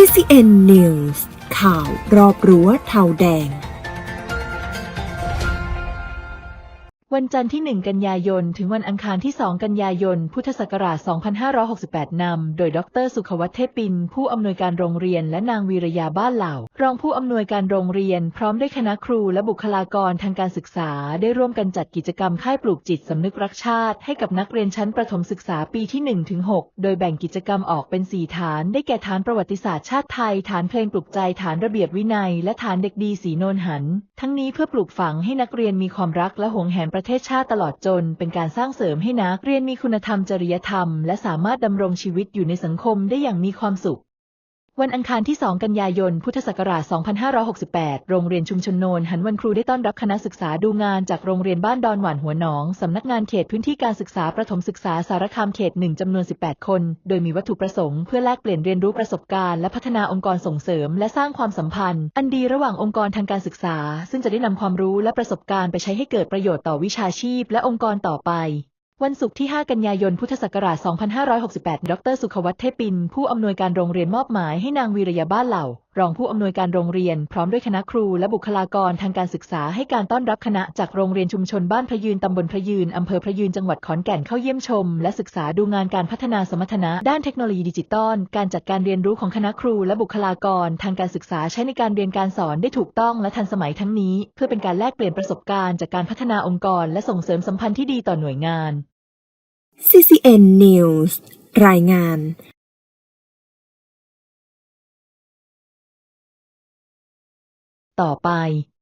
CCN News ข่าวรอบรั้วเทาแดง วันจันทร์ที่ 1 กันยายน ถึงวันอังคารที่ 2 กันยายน พุทธศักราช 2568 นำ โดย ดร สุขวัฒน์เทพปิน ผู้อำนวยการโรงเรียน และนางวีรยาบ้านเหล่า รองผู้อำนวยการโรงเรียน พร้อมด้วยคณะครูและบุคลากรทางการศึกษา ได้ร่วมกันจัดกิจกรรมค่ายปลูกจิตสำนึกรักชาติ ให้กับนักเรียนชั้นประถมศึกษาปีที่1ถึง6โดยแบ่งกิจกรรมออกเป็น 4 ฐาน ได้แก่ฐานประวัติศาสตร์ชาติไทย ฐานเพลงปลุกใจ ฐานระเบียบวินัย และฐานเด็กดีสีโนนหัน ทั้งนี้เพื่อปลูกฝังให้นักเรียนมีความรักและหวงแหนประเทศชาติตลอดจนเป็นการสร้างเสริมให้นักเรียนมีคุณธรรมจริยธรรม และสามารถดำรงชีวิตอยู่ในสังคมได้อย่างมีความสุข วันอังคารที่ 2 กันยายน พุทธศักราช 2568 โรงเรียนชุมชนโนนหันวันครูได้ต้อนรับคณะศึกษาดูงานจากโรงเรียนบ้านดอนหวานหัวหนอง สำนักงานเขตพื้นที่การศึกษาประถมศึกษาสารคามเขตหนึ่งจำนวน 18 คน โดยมีวัตถุประสงค์เพื่อแลกเปลี่ยนเรียนรู้ประสบการณ์และพัฒนาองค์กรส่งเสริม และสร้างความสัมพันธ์ อันดีระหว่างองค์กรทางการศึกษา ซึ่งจะได้นำความรู้และประสบการณ์ไปใช้ให้เกิดประโยชน์ต่อวิชาชีพ และองค์กรต่อไป วันศุกร์ที่ 5 กันยายน พุทธศักราช 2568 ดร สุขวัฒน์เทพิน ผู้อำนวยการโรงเรียนมอบหมายให้นางวีรยาบ้านเหล่า รองผู้อำนวยการโรงเรียน พร้อมด้วยคณะครูและบุคลากรทางการศึกษาให้การต้อนรับคณะจากโรงเรียนชุมชนบ้านพระยืนตำบลพระยืนอำเภอพระยืนจังหวัดขอนแก่นเข้าเยี่ยมชม และศึกษาดูงานการพัฒนาสมรรถนะด้านเทคโนโลยีดิจิตอลการจัดการเรียนรู้ของคณะครูและบุคลากรทางการศึกษาใช้ในการเรียนการสอนได้ถูกต้องและทันสมัยทั้งนี้ เพื่อเป็นการแลกเปลี่ยนประสบการณ์จากการพัฒนาองค์กร และส่งเสริมสัมพันธ์ที่ดีต่อหน่วยงาน CCN News รายงาน ต่อไป